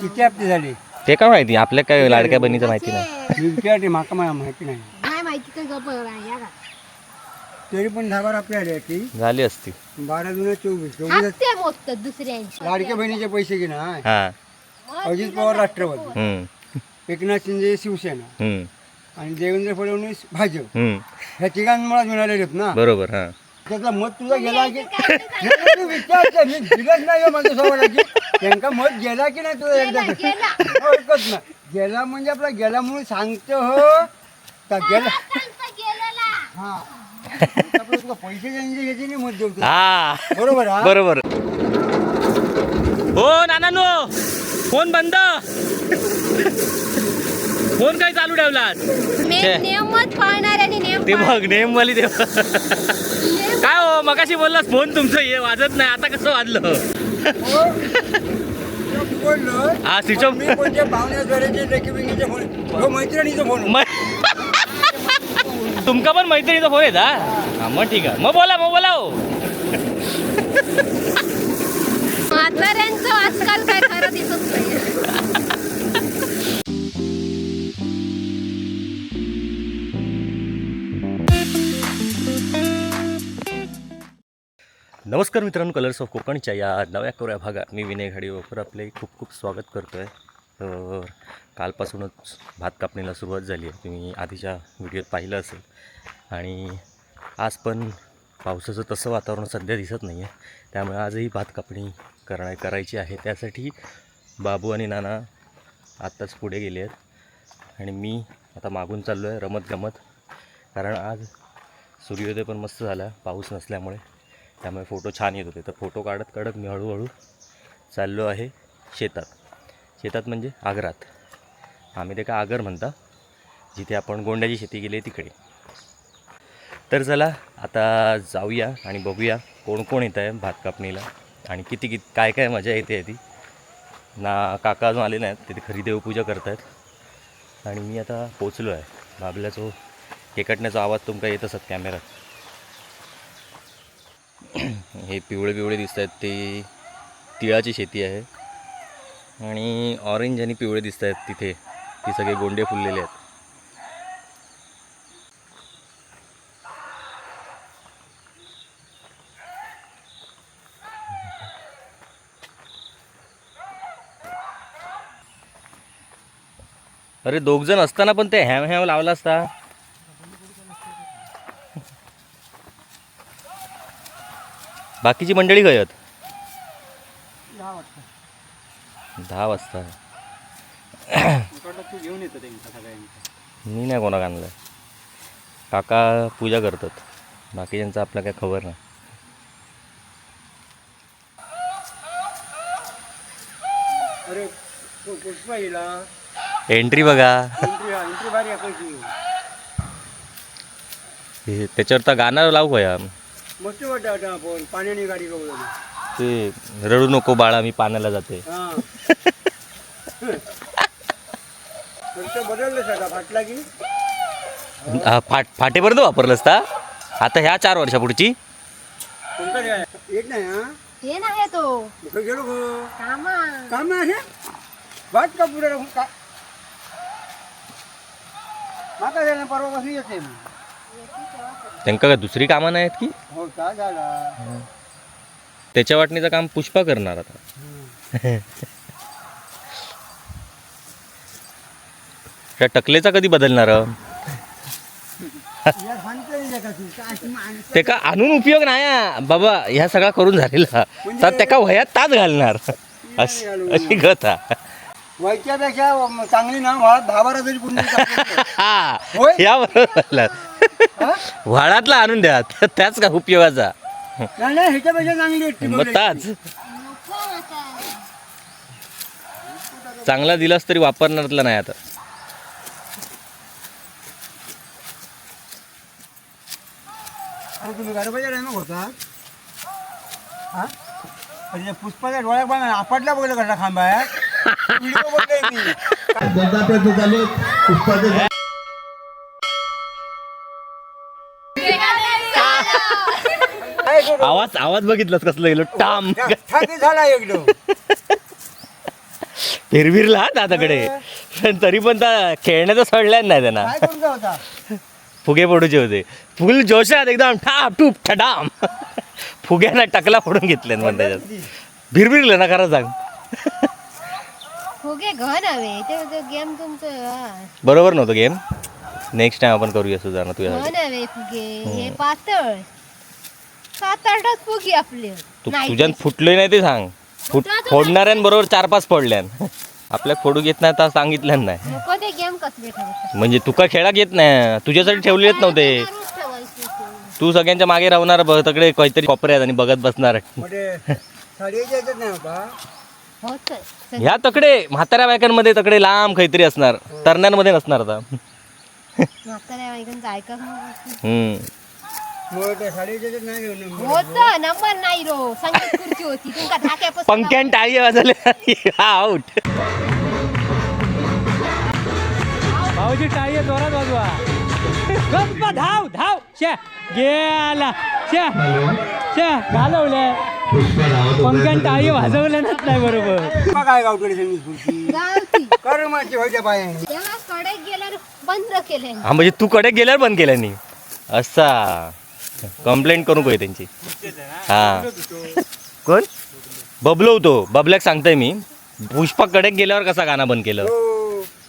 किती हप्ते झाले? ते काय माहिती? आपल्या काय लाडक्या बहिणीचं माहिती नाही. मी विचारते माका मला माहिती नाही. नाही माहिती काय या का? तरी पण दहा बारा हप्ते आले की. झाली असती बारा जुने चोवीस चोवीस. हप्ते मोजतात दुसऱ्यांची. लाडक्या बहिणीचे पैसे घे ना हा. अजित पवार राष्ट्रवादी. हम्म. एकनाथ शिंदे शिवसेना. हम्म. आणि देवेंद्र फडणवीस भाजप. हम्म. ह्या तिघांमुळे मिळालेले आहेत ना. बरोबर हा. त्यातला मत तुझा गेला की नाही, नाही, तू विचारते मी दिलंच नाही हो माझ्या सवालाची त्यांका मत गेला की नाही तुझा एकदा? गेला. ओळखत ना. गेला म्हणजे आपला गेला म्हणून सांगतो हो. का गेला? हा. आपलं तुला पैसे द्यायचे घ्यायचे नाही मत देऊ तुला. हा. बरोबर हा? बरोबर. हो नानानो फोन बंद. फोन काय चालू ठेवलात? छे. नियमच पाळणार आणि नियम ते बघ नेम वाली ते काय हो मगाशी बोललास फोन तुमचं हे वाजत नाही आता कसं वाजलं? हो. हा स्विच ऑफ मी कोणत्या पाहुण्या जोड्याचे लेकीबिकीचे फोन हो मैत्रिणीचा फोन तुमका पण मैत्रिणीचा फोन येत हा? हा, मग ठीक आहे. मग बोला मग बोला हो. म्हाताऱ्यांचं आजकाल काय खरं दिसत नाही नमस्कार मित्रांनो कलर्स ऑफ कोकणच्या या नव्या कोऱ्या भागात मी विनय घाडीवर आपले खूप खूप स्वागत करतो आहे तर कालपासूनच भात कापणीला सुरुवात झाली आहे. तुम्ही आधीच्या व्हिडिओत पाहिलं असेल. आणि आज पण पावसाचं तसं वातावरण सध्या दिसत नाही आहे त्यामुळे आजही भात कापणी करणार करायची आहे. त्यासाठी बाबू आणि नाना आत्ताच पुढे गेले आहेत. आणि मी आता मागून चाललो आहे रमत गमत कारण आज सूर्योदय पण मस्त झाला पाऊस नसल्यामुळे. त्यामुळे फोटो छान येत होते. तर फोटो काढत काढत मी हळूहळू चाललो आहे शेतात. शेतात म्हणजे आगरात. आम्ही ते का आगर म्हणता जिथे आपण गोंड्याची शेती केली आहे तिकडे. तर चला आता जाऊया आणि बघूया कोण कोण येत आहे भात कापणीला आणि किती किती काय काय मजा येते आहे ती. ना काका अजून आले नाहीत तिथे खरी देवपूजा करत आहेत आणि मी आता पोचलो आहे. बाबल्याचो केकटण्याचा आवाज तुमका येत असत कॅमेऱ्यात. हे पिवळे पिवळे दिसत आहेत. ते तिळाची शेती आहे. आणि ऑरेंज आणि पिवळे दिसत आहेत तिथे. ती सगळे गोंडे फुललेले आहेत. अरे दोघ जण असताना पण ते हॅम हॅम लावला असता. बाकीची मंडळी काय आहेत दहा वाजता. तू घेऊन येतो त्यांच्या सगळ्यांना. मी नाही कोणाक आणलं. काका पूजा करतात. बाकीच्यांचं आपलं काय खबर नाही. अरे पुष्पा एंट्री बघा. एंट्री एंट्री भारी आहे हे त्याच्यावर तर गाणं लावू या मस्त वाटतं आता आपण पाण्याने गाडी ते रडू नको बाळा मी पाण्याला जाते. हा. बदललं सगळा फाटला की? हा, फाट फाटेपर्यंत वापरलंस का आता ह्या चार वर्षापुढची कोणता काय? येत नाही हा? हे नाही तो. कुठं गेलो गो? कामा. काम नाही आहे? वाट का पुढे? राहून का माका झालं परवापासून येते मी. त्यांका काय दुसरी कामं नाही आहेत की? हो का त्याच्या वाटणीचं काम पुष्पा करणार आता. त्या टकलेचा कधी बदलणार? तू? का आणून उपयोग नाही हा. बाबा ह्या सगळा करून झालेला. तर त्या का वयात ताच घालणार. अशी अशी गत व्हायच्यापेक्षा म- चांगली ना दहा बारा तरी पूर्ण. हा. होय? या बरोबर? व्हाळातला आणून द्या. तर त्याच का उपयोगाचा? नाही नाही ह्याच्यापेक्षा चांगली आहे ती मग बोलायची. ताच चांगला दिलास तरी वापरणारातला नाही आता. अरे तुम्ही गरबाच्या टायमा होता? हा? अरे त्या पुष्पाच्या डोळ्यात बघा आपटला बघलं कसा खांबा व्हिडिओ बघलोय मी. गंगाप्रत झाले पुष्पाचे आवाज आवाज बघितलास कसलं गेलो? टाम. ठाकी झाला एकदम. फिरविरला दादाकडे. पण तरी पण त्या खेळण्याचं सडल्यान नाही त्यांना. फुगे फोडूचे होते. फुल जोशात एकदम ठाप टूप ठडाम. फुग्याना टकला फोडून घेतले पण त्याच्यात. भिरभिरलं ना खरं सांग. फुगे घन हवे. ते गेम तुमचं हा. बरोबर नव्हतं गेम. नेक्स्ट टाइम आपण करूया सुधारणा तुझ्या घन हवे फुगे. हे पातळ. सात आठच फुगे आपले. तू नाही तुझ्यात फुटले नाही ते सांग. फुट फोडणाऱ्यांबरोबर चार पाच फोडल्यान. आपल्या फोडू घेत नाही तर सांगितलं नाही. नको ते गेम कसले ठेवतात म्हणजे तुका खेळाक येत नाही? तुझ्यासाठी ठेवलेच नव्हते. मारूच ठेवायचे ते. तू सगळ्यांच्या मागे राहणार बघ तकडे काहीतरी कोपऱ्यात आणि बघत बसणार. म्हणजे साडीच्या याच्यात नाही होता होतंय. ह्या तकडे म्हाताऱ्या बायकांमध्ये तकडे लांब काहीतरी असणार. तरण्यांमध्ये नसणार आता. म्हाताऱ्या बायकांचं ऐका. हम्म. होत नंबर नाही रो. संगीत खुर्ची होती. तुमका धाक्यापासून पंख्यान टाळी वाजवले हा आउट भाऊजी टाळी जोरात वाजवा. गप्प धाव धाव. शे गेला. शे शे घालवल्या. पंख्यान टाळी वाजवल्यानच नाही बरोबर. मग काय संगीत खुर्ची. व्हायच्या तेव्हा कडे गेल्यावर बंद केले हा म्हणजे तू कडे गेल्यावर बंद केल्या नी. असा. कंप्लेंट करू काय त्यांची? हा. कोण? बबलो होतो बबल्याक सांगताय मी. पुष्पा कडे गेल्यावर कसा गाणं बंद केलं?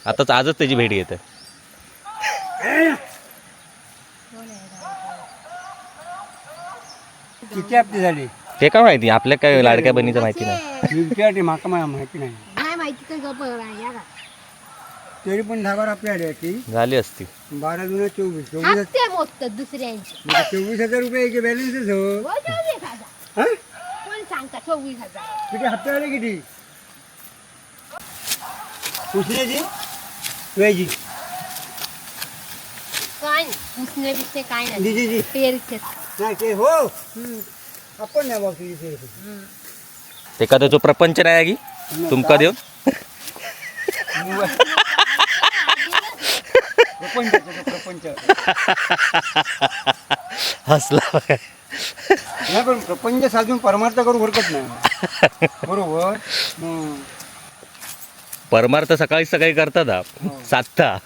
आताच आजच त्याची भेट घेत किती हप्ते झाले? ते काय माहिती? आपल्या काय लाडक्या बहिणीचं माहिती नाही. माहिती नाही. नाही माहिती तर का पण दहा बारा की झाली असती. बारा जुना चोवीस. चोवीस हप्ते मोजतात दुसऱ्यांचे. म्हणजे चोवीस हजार रुपये याचे बॅलन्सच हो हो, चोवीस हजार. हा? कोण सांगता चोवीस हजार? किती हप्ते आले किती? पुसण्याची वेजी काय नाही काय नाही. ते हो. आपण नाही बघ तुझी ते ते का त्याचा प्रपंच नाही आहे की? तुमका देऊ प्रपंच त्याचा प्रपंच हसला बघा. नाही पण प्रपंच साधून परमार्थ करू हरकत नाही. बरोबर. परमार्थ सकाळी सकाळी करतात हा. साधता.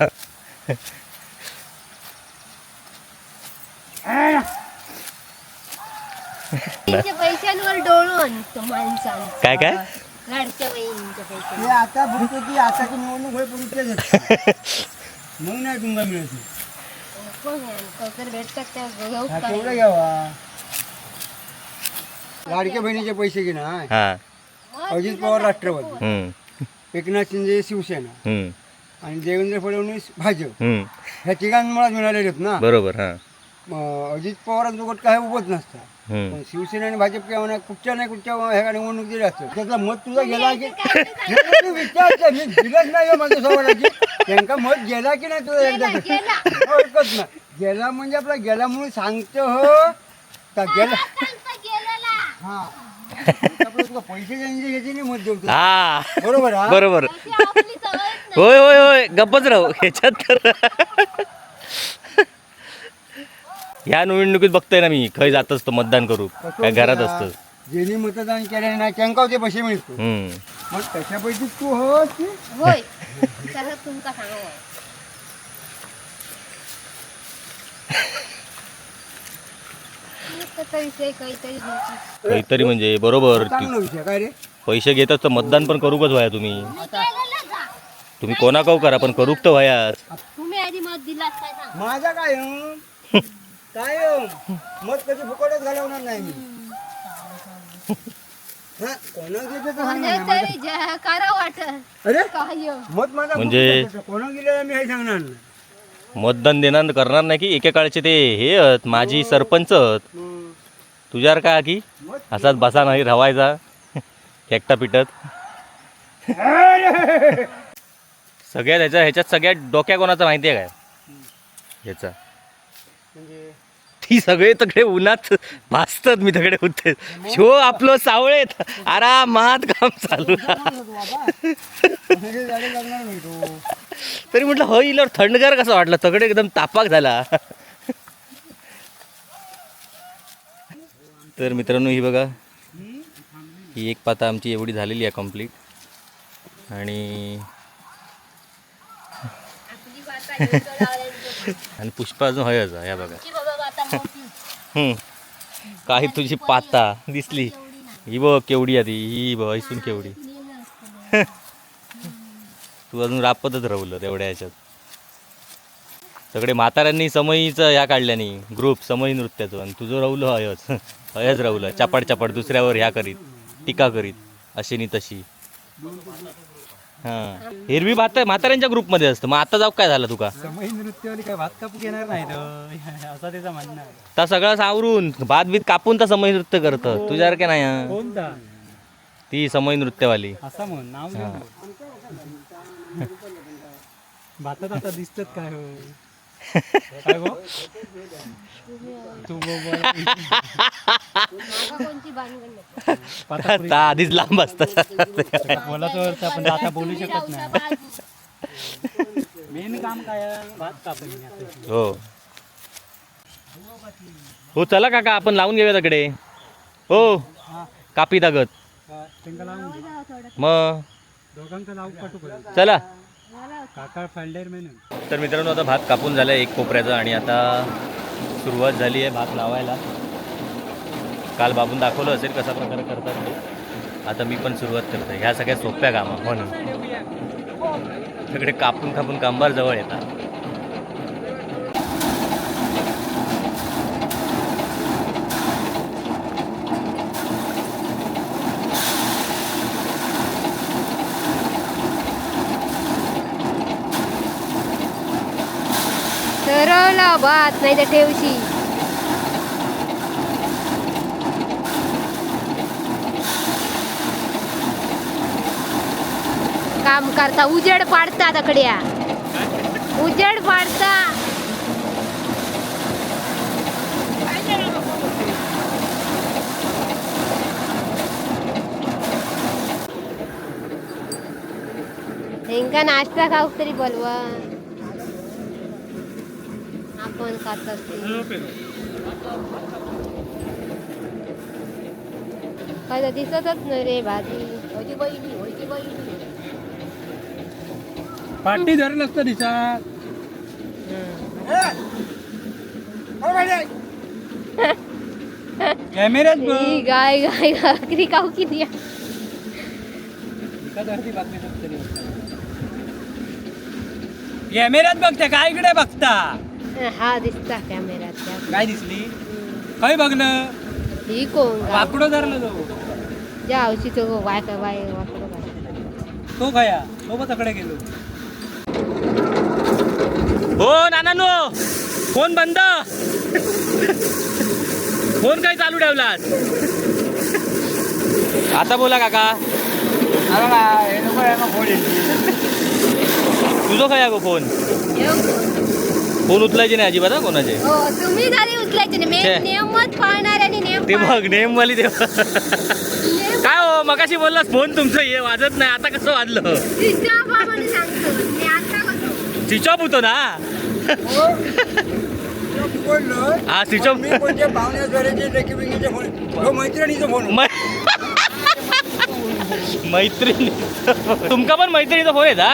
त्यांच्या पैशांवर डोळून तो माणसांचा काय काय? लाडक्या बहिणीच्या हे आता बघतो की आताची निवडणूक होय पुढच्या मग नाही तुम्हाला भेटतात त्या घेऊ हा काय घ्यावा? लाडक्या बहिणीचे पैसे घे ना हा. अजित पवार राष्ट्रवादी. हम्म. एकनाथ शिंदे शिवसेना. हम्म. आणि देवेंद्र फडणवीस भाजप. हम्म. ह्या तिघांमुळे मिळालेले आहेत ना. बरोबर हा. अजित पवारांचं गट काय उभंच नसतं पण शिवसेना आणि भाजप किंवा नाही कुठच्या नाही कुठच्या ह्या निवडणूक दिली असतं त्याचा मत तुझा गेला की नाही, मी विचारते मी दिलंच नाही हो माझ्या सवालाची त्यांका मत गेला की नाही तुझा एकदा गेला. ओळखत ना. गेला म्हणजे आपला गेला म्हणून सांगतो हो. का गेला. हा. आपलं तुला पैसे द्यायचे घ्यायचे नाही मत देऊ तुला. हा. बरोबर हा? बरोबर. होय होय होय. गप्पच राहू. ह्याच्यात तर ह्या निवडणुकीत बघतोय ना मी खय जात असतो मतदान करू काय घरात असतो ज्यांनी मतदान केले नाही त्यांका ते पैसे मिळतो. हम्म. मग त्याच्यापैकी तू हो की? होय. तर तुमका सांगा. काहीतरी काहीतरी बोलतात. काहीतरी म्हणजे बरोबर की चांगला विषय काय रे? पैसे घेतात तर मतदान पण करूकच व्हाया तुम्ही. तुम्ही कोणा काऊ करा पण करूक तर व्हायाच तुम्ही आधी मत दिलात काय सांग? माझा काय हं? काय हं? मत कधी फुकटच घालवणार नाही मी. हा, कोणाला देतो तर सांगा ना. तरी जे- करा वाटत अरे? काय मत माझा म्हणजे- फुकट होतं. कोणाला दिलेलं मी हे सांगणार नाही. मतदान देणार करणार नाही की एकेकाळचे ते हे आहेत माझी सरपंच आहेत. मग तुझ्यावर काय की मत असाच बसा नाही रवायचा. एकटा पिटत. सगळ्यात ह्याच्या ह्याच्यात सगळ्यात डोक्या कोणाचा माहिती आहे काय? ह्याचा म्हणजे ती सगळे तकडे उन्हात भासतात मी तकडे होते शो आपलं सावळेत. आरामात काम चालू तरी म्हटलं हो इल्यावर थंडगार कसं वाटलं? तकडे एकदम तापाक झाला. तर मित्रांनो ही बघा ही एक पाता आमची एवढी झालेली आहे कंप्लीट आणि आणि पुष्पा अजून हयच या बघा हम्म. काही तुझी पाता दिसली. ही बघ केवढी आधी ही बघ ऐसून केवढी. नेलं असतं. तू अजून रापतच राहुलं तेवढ्या ह्याच्यात. सगळे म्हाताऱ्यांनी समयीचं ह्या काढल्यानी ग्रुप समयी नृत्याचं. आणि तुझं राहुलं हयच. हयच राहुलं. चापाड चापाड दुसऱ्यावर ह्या करीत टीका करीत. अशी नि तशी. हां. हिरवी भात म्हाताऱ्यांच्या ग्रुपमध्ये असतं. मग आता जाऊ काय झालं तुका? नृत्यवाली काय भात कापू घेणार नाही असा त्याचा म्हणणं आहे. तर सगळं सावरून भात बीत कापून तर समयी नृत्य करतं. तुझ्यासारखे नाही हं. कोणता? ती समयी नृत्यवाली. असा म्हण नाव. भातात आता दिसतात काय हो काय हो तू. आता आधीच लांब असतात अर्थ आपण आता बोलू शकत नाही. मेन काम काय? भात कापून घेण्याचं. हो हो चला काका आपण लावून घेऊया तिकडे हो कापी तागत का- त्यांका लावून दे. जाऊ थोडं. मग. चला तर मित्रांनो आता भात कापून झाला एक कोपऱ्याचा आणि आता सुरुवात झाली आहे भात लावायला. काल बाबून दाखवलं असेल कसा प्रकारे करतात ते. आता मी पण सुरुवात करतो ह्या सगळ्या सोप्या कामं. हो म्हणून तिकडे कापून कापून कांबार जवळ येतात. ठरवला भात नाही तर ठेवशी काम करता उजेड पाडता तकड्या उजेड पाडता. हेंका नाश्ता खाऊ तरी बोलवा. आपण खात असते. काय तर दिसतच नाही रे भाजी. पाठी धरलं असतं दिसा कॅमेऱ्यात गाय गाय भाकरी खाऊ की नाही एका धरती बातमी बघतली. कॅमेऱ्यात बघते काय इकडे बघता. हा दिसता कॅमेऱ्यात त्या. काय दिसली? काय बघणं? ही कोण? वाकडो धरलं तो. ज्या हवशी तो बाय का बाय वाकडं. तो खया. तो बघ तकडे गेलो. हो नानानो! फोन बंद. फोन काय चालू ठेवलात? आता बोला काका. तुझं काय गो फोन? फोन उचलायचे नाही अजिबात हा कोणाचे? हो तुम्ही जरी उचलायचे नाही छे. मेन नियमच पाळणार आणि नियम ते पाळ- बघ नेमवाली ते बघ. काय हो मगाशी बोललास फोन तुमचं हे वाजत नाही आता कसं वाजलं? तिच्या बाबाने सांगतो मी आता कसं? स्विच ऑफ होतो ना हा स्विच ऑफ मैत्रिणीचा फोन. मैत्रिणी तुमका पण मैत्रिणीचा फोन येत हा?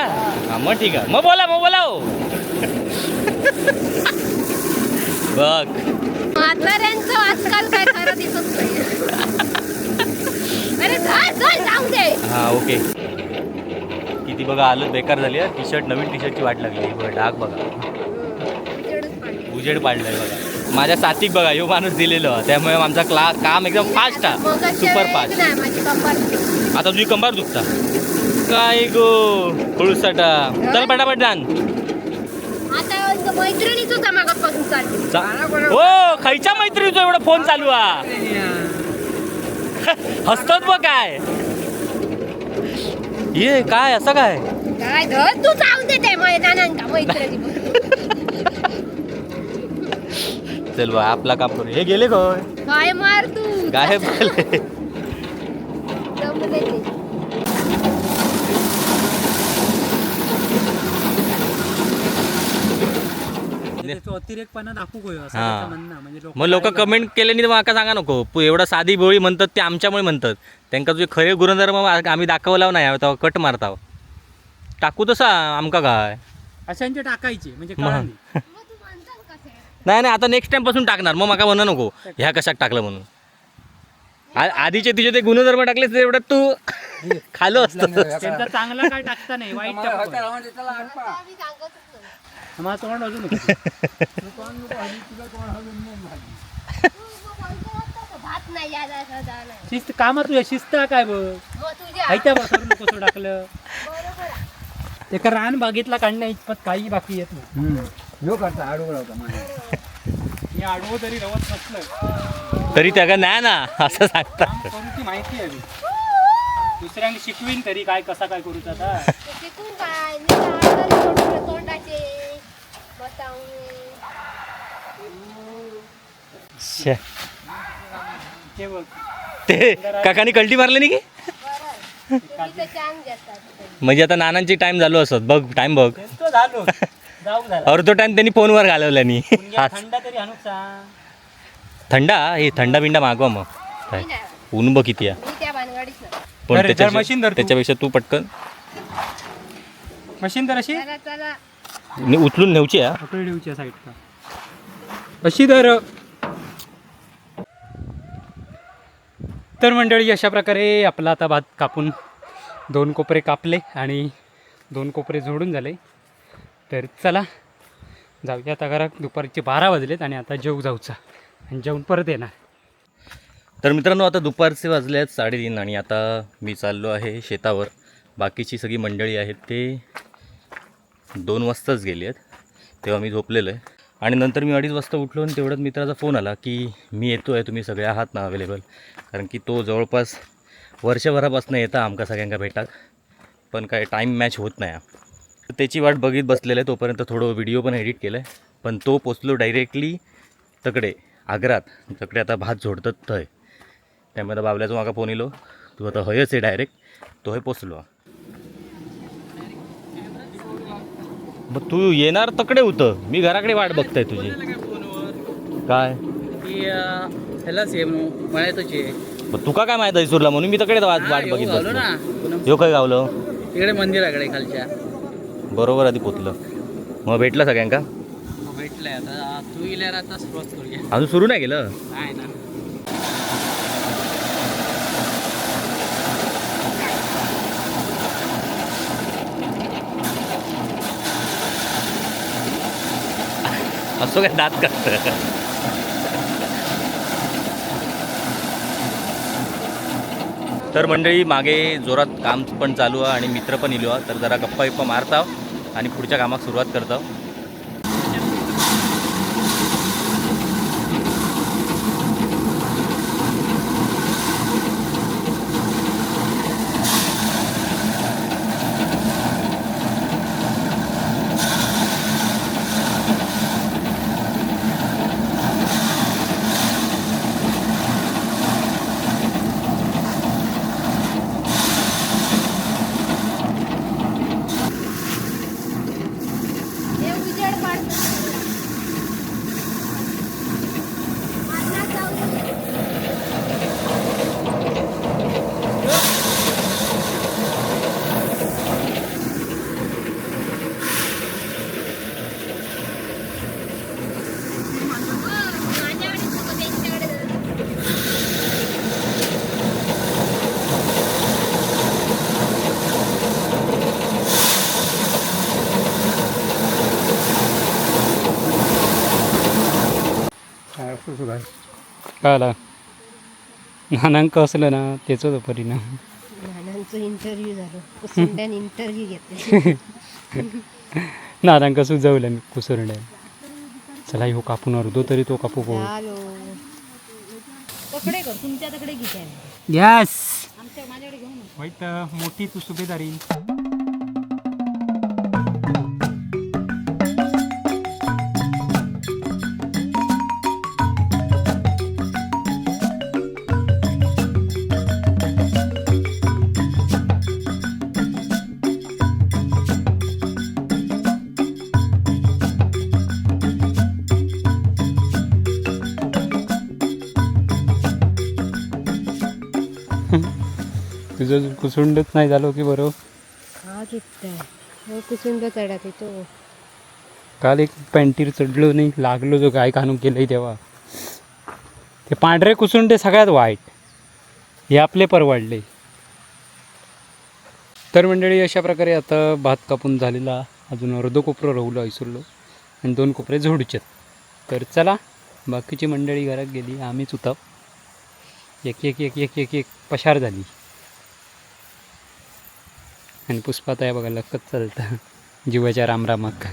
हा, मग ठीक आहे. मग बोला मग बोला हो. बघ. म्हाताऱ्यांचं आजकाल काय खरं दिसत नाही. अरे चल चल जाऊ दे. हा ओके. किती बघा आलं बेकार झाली टी शर्ट नवीन टी शर्टची वाट लागली. बघा डाग बघा. उजेड पाडलाय बघा. माझ्या साथिक बघा यो माणूस दिलेलं. त्यामुळे आमचा क्ला काम एकदम फास्ट हा. अशी सुपर फास्ट आता तुझी कंबार दुखता. काय गो खुळसाटा चल पटापट जाण. मैत्रिणीच चालली चा- हो खायच्या मैत्रिणीचा एवढा फोन चालू हा हसतोच बघ काय. ये काय असं काय? काय धर तू जाऊ दे ते मैदानांका मैत्रिणी चल बा आपला काम करू. हे गेले काय काय मार तू? गायब झाले जमले ते. त्याचं अतिरेकपणा दाखवू गयो असं हा. त्याचं म्हणणं. म्हणजे लोकं मग लोक कमेंट केल्याने माका सांगा नको. पु- एवढा साधी बोळी म्हणतात ते आमच्यामुळे म्हणतात. त्यांका तुझे खरे गुणधर्म आ- आम्ही दाखवला नाही तेव्हा कट मारताव. टाकू तसा आमका काय? अशांचे टाकायचे म्हणजे मग. कळाली. तू नाही नाही आता नेक्स्ट टाइमपासून टाकणार. मग माका म्हणा नको. ह्या कशाक टाकलं म्हणून. आ- आधीचे तुझे ते गुणधर्म टाकले तेवढ्यात तू खालो असतं त्यांचा चांगला काय टाकता नाही वाईट टाकतो मला तोंड अजून शिस्त कामा तुझ्या? शिस्त काय बघ? बघ करू नको टाकलं बरोबर आहे. एका रान बागेतला काढण्या इतपत काही बाकी येत नाही. ह्यो करता आडू होता आडवं तरी रवत नसलं तरी त्या का नाही ना असं सांगता काम करून ती माहिती हवी दुसऱ्यांनी शिकवीन तरी काय कसा काय करूचा आता ते शिकून काय मी तर हाताने सोडून तोंडाचे बतावणे श्या. ते ते काकानी कल्टी मारले नाही की? म्हणजे आता नानांची टाइम झालो असत. बघ टाइम बघ. तो झालो. जाऊ झाला. अर्धो टाइम त्यांनी फोनवर पुण्या आज थंडा हे थंडा बिंडा मागवा मग. काय? मी नाही. ऊन बघ किती नाही. पण त्याच्यापेक्षा- मशीन धर तू. त्याच्यापेक्षा तू पटकन. मशीन तर अशी. नि- उचलून नेऊची आहे हा. पकडी देऊच्या साईडला अशी तर तर मंडळी अशा प्रकारे आपला आता भात कापून दोन कोपरे कापले आणि दोन कोपरे जोडून झाले. तर चला जाऊया आता घरा दुपारचे बारा वाजलेत आणि आता जेऊ जाऊचा. आणि जेवून परत येणार. तर मित्रांनो आता दुपारचे वाजले आहेत साडेतीन आणि आता मी चाललो आहे शेतावर. बाकीची सगळी मंडळी आहेत ते दोन वाजताच गेली आहेत. तेव्हा मी झोपलेलो आहे. आणि नंतर मी अडीच वाजता उठलो आणि तेवढ्यात मित्राचा फोन आला की मी येतो आहे तुम्ही सगळे आहात ना अवेलेबल कारण की तो जवळपास वर्षभरापासून येता आमका सगळ्यांका भेटाक. पण काय टाईम मॅच होत नाही हा. तर त्याची वाट बघित बसलेलं आहे तोपर्यंत थोडं व्हिडिओ पण एडिट केलं आहे पण तो पोचलो डायरेक्टली तकडे आग्रात. तकडे आता भात झोडतात थंय त्यामुळे आता बाबल्याचो म्हाका फोन येलो. तू आता हयच आहे डायरेक्ट तो हय पोचलो. मग तू येणार तकडे होतं. मी घराकडे वाट बघताय तुझी. काय? ह्याला सेम मग तुका काय माहीत सुरला म्हणून मी तकडे वाट वाट बघित घालो ना. बसलो पुन्हा यो काय गावलं? इकडे मंदिराकडे खालच्या. बरोबर आधी पोचलं मग भेटलं सगळ्यांका? भेटलंय आता. तू इल्यावर आता सुरुवात करूया. अजून सुरू नाही केलं? नाही ना असं काय दात करत तर मंडळी मागे जोरात काम पण चालू आहे आणि मित्र पण इलो आहे. तर जरा गप्पा बिप्पा मारताव आणि पुढच्या कामाक सुरुवात करताव हे उजेड पाडतो माझा जाऊ दे. माझ्याकडे नको, त्यांच्याकडे जा. कळला नानांक असलं ना त्याच होतं परिणाम. नानांचं इंटरव्ह्यू झालं. कुसुंड्यान इंटरव्ह्यू घेतले. नानांक सुचवलं मी कुसरड्या चला ह्यो कापून अर्धो तरी तो कापू पाहू हॅलो. तकडे कर तुमच्या तकडे घे यस आमच्या माझ्याकडे घेऊन. वाईट मोठी तू सुभेदारी. कुसुंडच नाही झालो की बरोबर हा हो कुसुंब चढत येतो. काल एक पॅन्टीर चढलो नाही लागलो जो काय कानून केलंय तेव्हा. ते पांढरे कुसुंडे सगळ्यात वाईट. हे आपले परवडले. तर मंडळी अशा प्रकारे आता भात कापून झालेला अजून अर्धो कोपरं राहुलो विसरलो आणि दोन कोपरे जोडूचे तर चला बाकीची मंडळी घरात गेली आम्हीच उताव एक एक एक एक एक एक पशार झाली. आणि पुष्पात आहे बघा लखत चालतं. जीवाच्या रामरामाक